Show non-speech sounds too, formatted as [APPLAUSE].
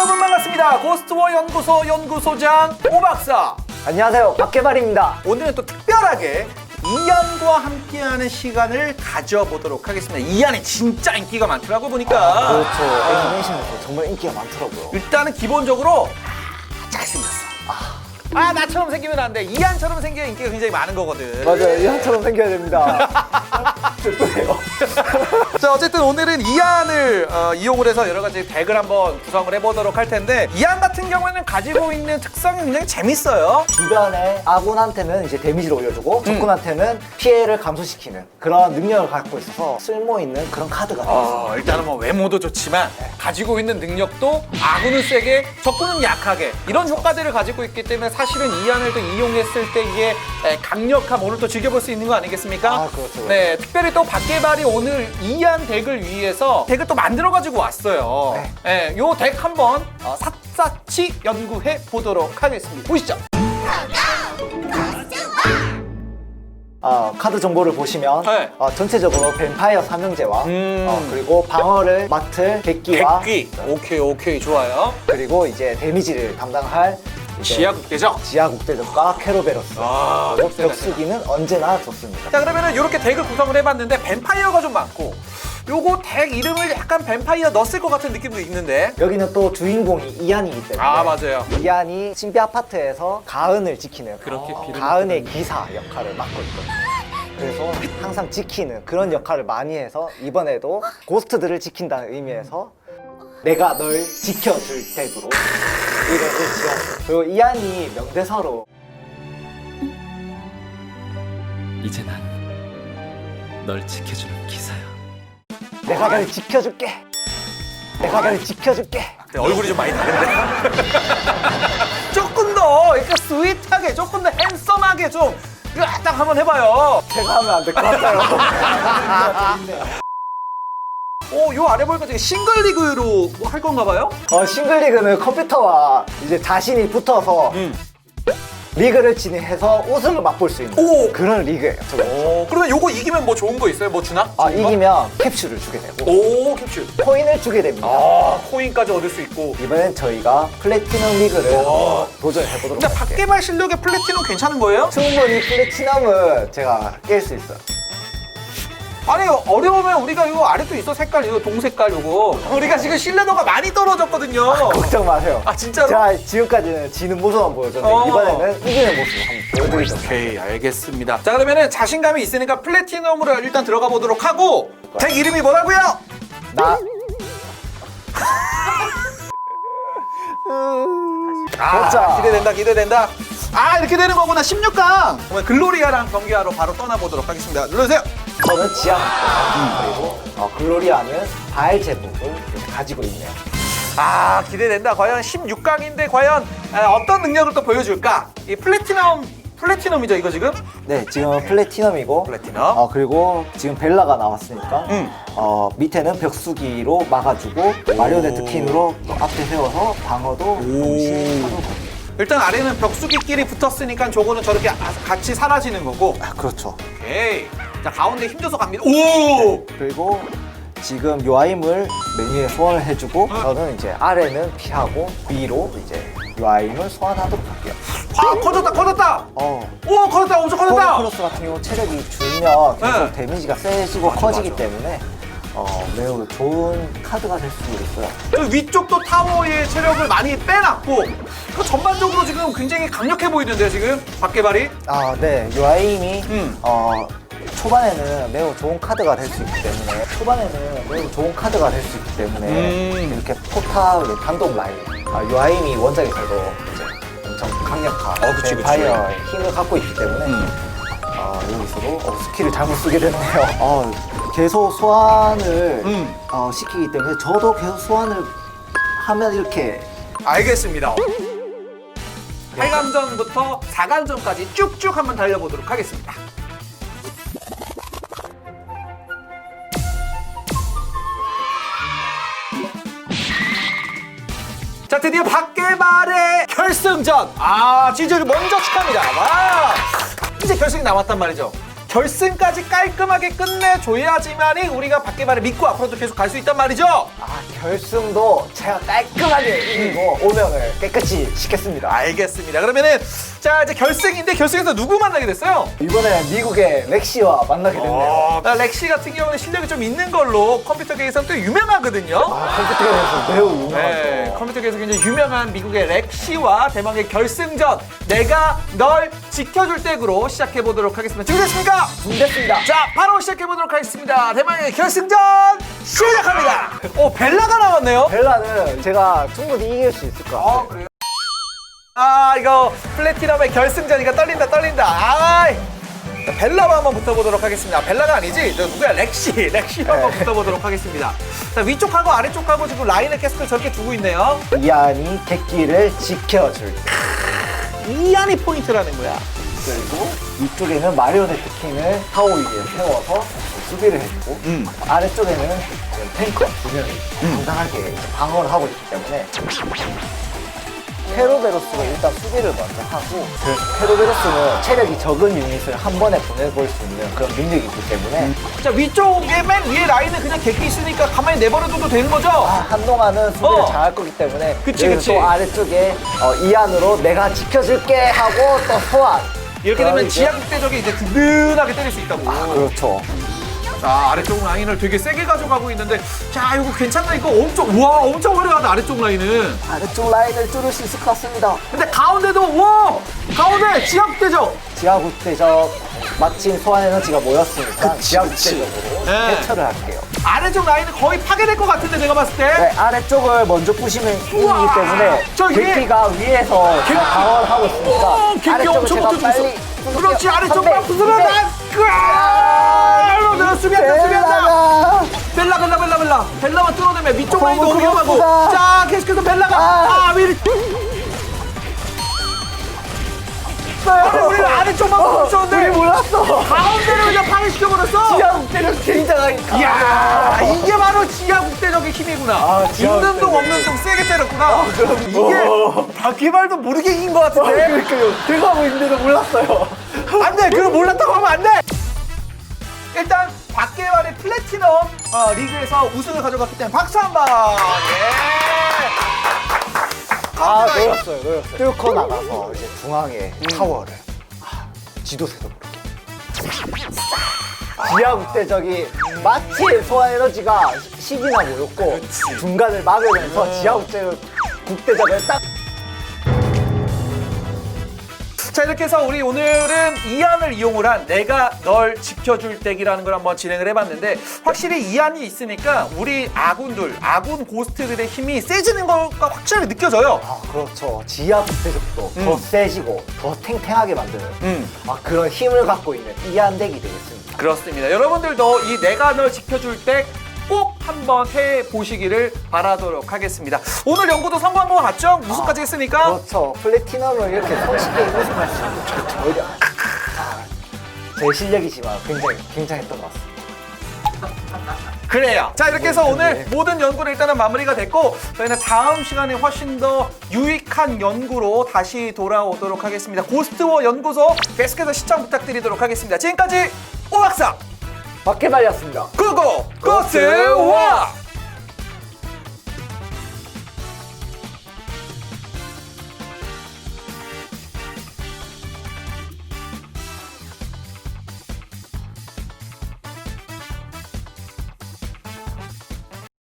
여러분 반갑습니다. 고스트워 연구소 연구소장 오 박사. 안녕하세요 박개발입니다 오늘은 또 특별하게 이안과 함께하는 시간을 가져보도록 하겠습니다. 이안이 진짜 인기가 많더라고 보니까. 그렇죠 애니메이션에서 정말 인기가 많더라고요 일단은 기본적으로 아, 잘생겼어. 아 나처럼 생기면 안 돼. 이안처럼 생기면 인기가 굉장히 많은 거거든. 맞아요 이한처럼 생겨야 됩니다 [LAUGHS] [LAUGHS] 슬프네요 자 어쨌든 오늘은 이안을 어, 이용을 해서 여러 가지 덱을 한번 구성을 해보도록 할 텐데 이안 같은 경우에는 가지고 있는 특성이 굉장히 재밌어요. 주변에 아군한테는 이제 데미지를 올려주고 적군한테는 피해를 감소시키는 그런 능력을 갖고 있어서 쓸모 있는 그런 카드가 어, 일단은 뭐 외모도 좋지만 가지고 있는 능력도 아군은 세게 적군은 약하게 이런 효과들을 가지고 있기 때문에 사실은 이안을 또 이용했을 때 이게 에, 강력함 오늘 또 즐겨볼 수 있는 거 아니겠습니까? 아, 그렇죠. 네, 특별히 또 박개발이 오늘 이안 덱을 위해서 덱을 또 만들어 가지고 왔어요. 네, 요 덱 한번 어, 샅샅이 연구해 보도록 하겠습니다. 보시죠. 아, 카드 정보를 보시면 네. 어, 전체적으로 뱀파이어 삼형제와 음. 어, 그리고 방어를 맡을 객기와 객기. 오케이, 오케이, 좋아요. 그리고 이제 데미지를 담당할 지하 국대죠? 지하 국대적과 캐로베로스. 아, 그리고 벽수기는 언제나 좋습니다. 자 그러면은 이렇게 덱을 구성을 해봤는데 뱀파이어가 좀 많고 요거 덱 이름을 약간 뱀파이어 넣었을 것 같은 느낌도 있는데. 여기는 또 주인공이 이안이기 때문에 아 맞아요. 이안이 신비 아파트에서 가은을 지키는 그렇게 어, 비를 가은의 기사 역할을 맡고 있거든요. 그래서 항상 지키는 그런 역할을 많이 해서 이번에도 고스트들을 지킨다는 의미에서 내가 널 지켜줄 덱으로 이름을 지었어요. 그리고 이안이 명대사로 이제 난 널 지켜주는 기사야. 내가 널 지켜줄게. 내가 널 지켜줄게. 근데 얼굴이 좀 많이 다른데 [LAUGHS] 조금 더 이렇게 스윗하게 조금 더 핸섬하게 좀 이거 딱 한번 해봐요 제가 하면 안 될 것 같아요. [LAUGHS] 오, 요 아래 보니까 되게 싱글리그로 뭐할 건가 봐요? 어, 싱글리그는 컴퓨터와 이제 자신이 붙어서 음. 리그를 진행해서 우승을 맛볼 수 있는 오. 그런 리그예요. 저거. 오, 그러면 요거 이기면 뭐 좋은 거 있어요? 뭐 주나? 아, 좋은 거? 이기면 캡슐을 주게 되고 오, 캡슐 코인을 주게 됩니다. 아, 코인까지 얻을 수 있고 이번엔 저희가 플래티넘 리그를 오. 한번 도전해 보도록 근데 할게요. 박개발 실력에 플래티넘 괜찮은 거예요? 충분히 플래티넘은 제가 깰 수 있어요. 아니 어려우면 우리가 이거 아래도 있어 색깔 이거 동색깔 요거 우리가 지금 신뢰도가 많이 떨어졌거든요 걱정 마세요. 아, 진짜로? 제가 지금까지는 지는 모습만 보여줬는데 어. 이번에는 이기는 모습을 한번 보여드리겠습니다. 오케이 알겠습니다 자 그러면은 자신감이 있으니까 플래티넘으로 일단 들어가 보도록 하고 덱 이름이 뭐라고요? 나 아 진짜. 기대된다 기대된다 아 이렇게 되는 거구나 16강 그러면 글로리아랑 경기하러 바로 떠나보도록 하겠습니다 눌러주세요 저는 지하 그리고 어, 글로리아는 제복을 이렇게 가지고 있네요. 아 기대된다 과연 16강인데 과연 아, 어떤 능력을 또 보여줄까 이 플래티넘 플래티넘이죠 이거 지금 네, 지금 플래티넘이고 플래티넘. 어, 그리고 지금 벨라가 나왔으니까 음. 어, 밑에는 벽수기로 막아주고 마리오네트 퀸으로 또 앞에 세워서 방어도 동시에 하는 거예요. 일단 아래는 벽수기끼리 붙었으니까 저거는 저렇게 아- 같이 사라지는 거고 아, 그렇죠. 오케이 자 가운데 힘줘서 갑니다 오 그리고 지금 요아임을 메뉴에 소환을 해주고 저는 이제 아래는 피하고 위로 이제 요아임을 소환하도록 할게요. 아, 커졌다 커졌다 어, 오 커졌다 엄청 커졌다 크로스 같은 경우 체력이 줄면 계속 네. 데미지가 세지고 커지기 맞아. 때문에 어, 매우 좋은 카드가 될수 있어요. 저 위쪽도 타워의 체력을 많이 빼놨고 그 전반적으로 지금 굉장히 강력해 보이는데요 지금 박개발이 아, 네. 요아임이 음. 어, 초반에는 매우 좋은 카드가 될 수 있기 때문에 초반에는 매우 좋은 카드가 될 수 있기 때문에 음. 이렇게 포탑 단독 라인 아, 요아임이 원작에서도 이제 엄청 강력한 어, 그치, 그치. 뱀파이어의 힘을 갖고 있기 때문에 음. 어, 여기서도 어, 스킬을 잘못 쓰게 됐네요. [LAUGHS] 어, 계속 소환을 음. 어, 시키기 때문에 저도 계속 소환을 하면 이렇게 알겠습니다 8강전부터 4강전까지 쭉쭉 한번 달려보도록 하겠습니다 자 드디어 박개발의 결승전. 아 진짜 먼저 축하합니다. 와. 이제 결승이 남았단 말이죠 결승까지 깔끔하게 끝내줘야지만이 우리가 밖에만을 믿고 앞으로도 계속 갈 수 있단 말이죠. 아 결승도 제가 깔끔하게 이기고 오명을 깨끗이 시켰습니다. 알겠습니다. 그러면은 자 이제 결승인데 결승에서 누구 만나게 됐어요? 이번에 미국의 렉시와 만나게 됐네요. 아, 렉시 같은 경우는 실력이 좀 있는 걸로 컴퓨터계에서는 또 유명하거든요. 아, 컴퓨터에서 매우 유명하죠. 네, 컴퓨터계에서 굉장히 유명한 미국의 렉시와 대망의 결승전 내가 널 지켜줄 댁으로 시작해 보도록 하겠습니다. 준비됐습니까? 준비됐습니다. 자, 바로 시작해 보도록 하겠습니다. 대망의 결승전 시작합니다. 오, 벨라가 나왔네요. 벨라는 제가 충분히 이길 수 있을 것 같아요. 아, 그래요? 아, 이거 플래티넘의 결승전이니까 떨린다, 떨린다. 아, 자, 벨라와 한번 붙어보도록 하겠습니다. 벨라가 아니지, 저 누구야? 렉시, 렉시와 한번 붙어보도고 하겠습니다. 자, 위쪽하고 아래쪽하고 지금 라인을 계속 저렇게 두고 있네요. 이안이 객기를 지켜줄 때 이 안이 포인트라는 거야. 그리고 이쪽에는 마리오네트 킹을 타워 위에 세워서 수비를 해주고 아래쪽에는 이제 탱커 두 명이 당당하게 이제 방어를 하고 있기 때문에 페로베로스가 일단 수비를 먼저 하고 그래서 페로베로스는 체력이 적은 유닛을 한 번에 보내볼 수 있는 그런 능력이 있기 때문에 자, 위쪽에 맨 위에 라인은 그냥 객기 있으니까 가만히 내버려둬도 되는 거죠? 아, 한동안은 수비를 어. 잘할 거기 때문에 그치, 그치. 또 아래쪽에 어, 이 안으로 내가 지켜줄게 하고 또 소환 이렇게 되면 이제- 지하 국대적이 이제 든든하게 때릴 수 있다고. 아, 그렇죠 자 아래쪽 라인을 되게 세게 가져가고 있는데 자 이거 괜찮나 이거 엄청 와 엄청 화려하다 아래쪽 라인은 아래쪽 라인을 뚫을 수 있을 것 같습니다 근데 가운데도 와 가운데 지압대죠 지하 국대적 마침 소환 에너지가 모였으니까 지하국대적으로 네. 대처를 할게요. 아래쪽 라인은 거의 파괴될 것 같은데 내가 봤을 때 네, 아래쪽을 먼저 부시면 이기기 우와! 때문에 저 위에- 객기가 위에서 객기- 방어를 하고 있으니까 어, 객기 아래쪽을 엄청 제가 빨리 있어 그렇지 아래쪽 막 부수면 난 내가 수비한다 수비한다 벨라 벨라 벨라 벨라 벨라만 뚫어내면 위쪽 라인도 너무 위험하고. 자 계속해서 벨라가 아래쪽만 어, 붙였는데 우리 몰랐어. 가운데를 그냥 파괴시켜버렸어 지하국대적 굉장하게 이야 이게 바로 지하 국대적인 힘이구나 아, 있는 동. 없는 동 세게 때렸구나 이게 어. 바퀴발도 모르게 이긴 것 아, 같은데 그러니까요. 제가 하고 있는데도 몰랐어요. 안돼 그걸 몰랐다고 하면 안돼 일단 박계발의 플래티넘 어, 리그에서 우승을 가져갔기 때문에 박수 한번 예. 아, 놓였어요, 놓였어요. 뚫고 나가서 이제 중앙에 타워를 아, 지도새도 모르게. 지하국대적이 마치 소환 에너지가 10이나 모였고 중간을 막으면서 지하국대 국대적을 딱. 자 이렇게 해서 우리 오늘은 이안 을 이용을 한 내가 널 지켜줄 덱이라는 걸 한번 진행을 해봤는데 확실히 이안이 있으니까 우리 아군들 아군 고스트들의 힘이 세지는 거가 확실하게 느껴져요 아, 그렇죠. 지하국대적도 더 세지고 더 탱탱하게 만드는 음. 아, 그런 힘을 갖고 있는 이한덱이 되겠습니다. 그렇습니다. 여러분들도 이 내가 널 지켜줄 때 꼭 한번 해 보시기를 바라도록 하겠습니다. 오늘 연구도 성공한 것 같죠? 우승까지 했으니까. 그렇죠. 플래티넘을 이렇게 손쉽게 우승할 수 있는 게 오히려 아, 제 실력이지만 굉장히 굉장했던 것 같습니다. 그래요. 자 이렇게 해서 오늘 모든 연구를 일단은 마무리가 됐고 저희는 다음 시간에 훨씬 더 유익한 연구로 다시 돌아오도록 하겠습니다. 고스트워 연구소 계속해서 시청 부탁드리도록 하겠습니다. 지금까지 오박사 박해발이었습니다. 고고 고스트워